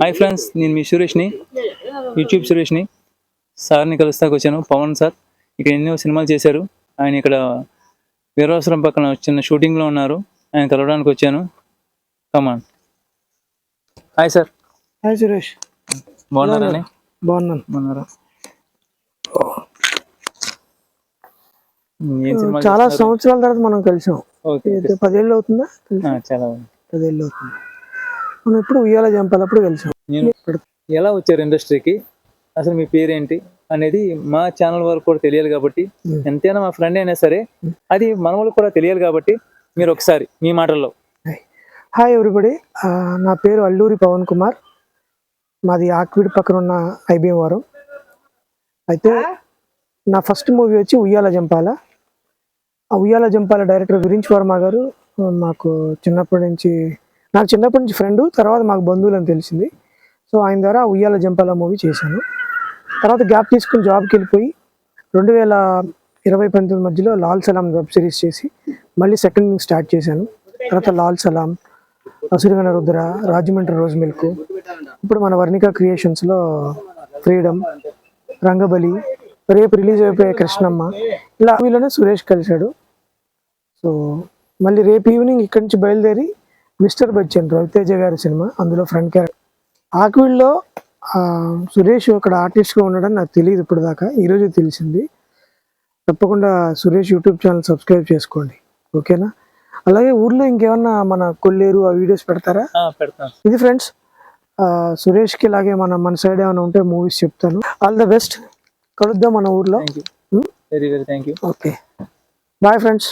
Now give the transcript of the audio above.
Hi friends నేను మీ సురేష్ని YouTube సురేష్ని. సార్ని కలుస్తాకు వచ్చాను పవన్ సార్. ఇక్కడ ఎన్నో సినిమాలు చేశారు. ఆయన ఇక్కడ వీరవసరం పక్కన చిన్న షూటింగ్లో ఉన్నారు. ఆయన కలవడానికి వచ్చాను. Come on hi sir hi Suresh. బాగున్నారండి బాగున్నాను. బాగున్నారా? చాలా సంవత్సరాల తర్వాత మనం కలిసాం. పదేళ్ళు అవుతుందా? చాలా పదేళ్ళు అవుతుంది. మనం ఎప్పుడు ఉయ్యాల జంపాలప్పుడు కలిసాం నేను ఎలా వచ్చారు ఇండస్ట్రీకి? అసలు మీ పేరేంటి అనేది మా ఛానల్ వరకు కూడా తెలియాలి కాబట్టి. ఎంతైనా మా ఫ్రెండ్ అయినా సరే అది మన వాళ్ళకి కూడా తెలియాలి కాబట్టి మీరు ఒకసారి మీ మాటల్లో. హాయ్. ఎవ్రీబడి. నా పేరు అల్లూరి పవన్ కుమార్. మాది ఆక్విడ్ పక్కన ఉన్న ఐబిఎం వారం. అయితే నా ఫస్ట్ మూవీ వచ్చి ఉయ్యాల జంపాల. ఆ ఉయ్యాల జంపాల డైరెక్టర్ గురించి వర్మ గారు మాకు చిన్నప్పటి నుంచి నాకు చిన్నప్పటి నుంచి ఫ్రెండ్ తర్వాత మాకు బంధువులు అని తెలిసింది. సో ఆయన ద్వారా ఉయ్యాల జంపాల మూవీ చేశాను. తర్వాత గ్యాప్ తీసుకుని జాబ్కి వెళ్ళిపోయి రెండు వేల ఇరవై పంతొమ్మిది మధ్యలో లాల్ సలాం వెబ్ సిరీస్ చేసి మళ్ళీ సెకండ్ స్టార్ట్ చేశాను. తర్వాత లాల్ సలాం అసురుగణ రుద్ర రాజమండ్రి రోజ్ మిల్క్. ఇప్పుడు మన వర్ణిక క్రియేషన్స్లో ఫ్రీడమ్ రంగబలి రేపు రిలీజ్ అయిపోయే కృష్ణమ్మ. ఇలా వీళ్ళనే సురేష్ కలిశాడు. సో మళ్ళీ రేపు ఈవినింగ్ ఇక్కడి నుంచి బయలుదేరి మిస్టర్ బచ్చన్ రవితేజ గారి సినిమా అందులో ఫ్రంట్ క్యారెక్టర్. ఆక్విడ్లో ఆ, సురేష్ అక్కడ ఆర్టిస్ట్గా ఉండడం నాకు తెలియదు ఇప్పుడు దాకా ఈరోజు తెలిసింది. తప్పకుండా సురేష్ యూట్యూబ్ ఛానల్ సబ్స్క్రైబ్ చేసుకోండి ఓకేనా? అలాగే ఊర్లో ఇంకేమన్నా మన కొల్లేరు ఆ వీడియోస్ పెడతారా? ఇది ఫ్రెండ్స్ సురేష్కి ఇలాగే మన మన సైడ్ ఏమైనా ఉంటే మూవీస్ చెప్తాను. ఆల్ ద బెస్ట్ కలుద్దాం మన ఊర్లో. Very very thank you okay. Bye friends.